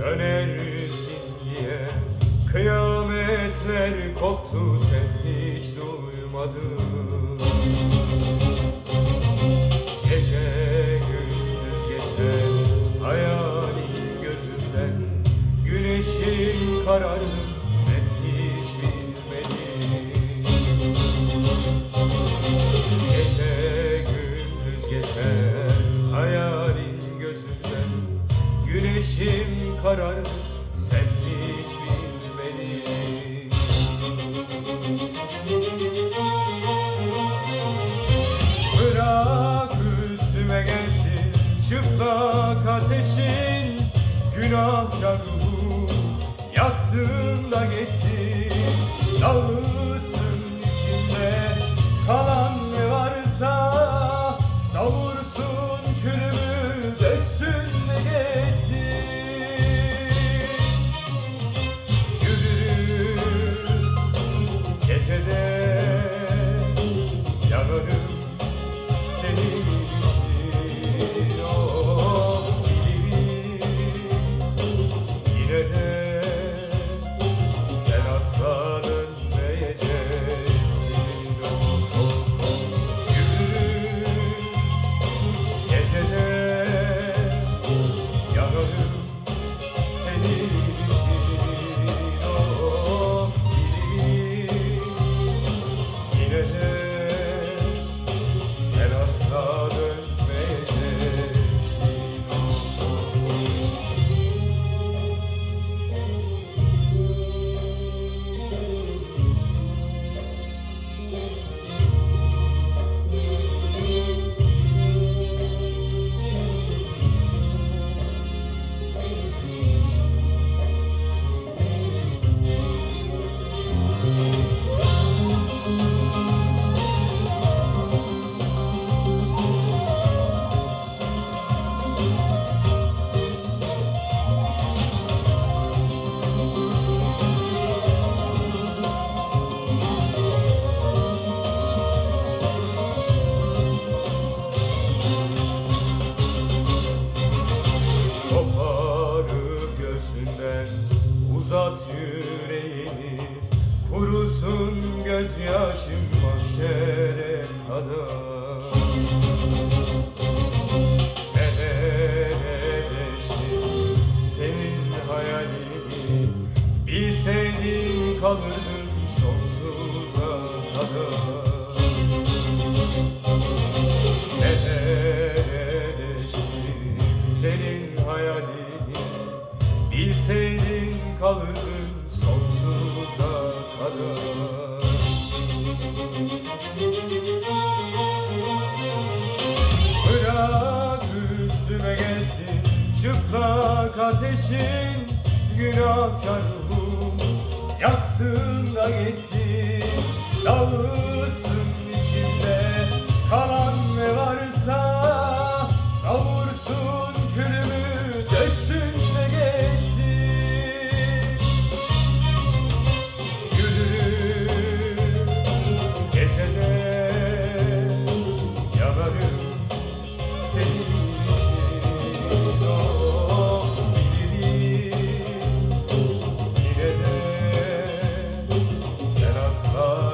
Dönersin diye Kıyametler koptu sen hiç duymadın Güneşim karardı sen hiç bilmedin. Bırak üstüme gelsin çıplak ateşin Günahkar ruhu yaksın da geçsin. Dağıtsın Lord. Yüreğini Kurusun gözyaşım mahşere kadar. Meleleştim senin hayalini? Bilseydin kalırdım sonsuza kadar. Neredeştim senin hayalini? Bilseydin kadar Bırak üstüme gelsin çıplak ateşin Günahkar ruhum yaksın da geçsin Dağıtsın love.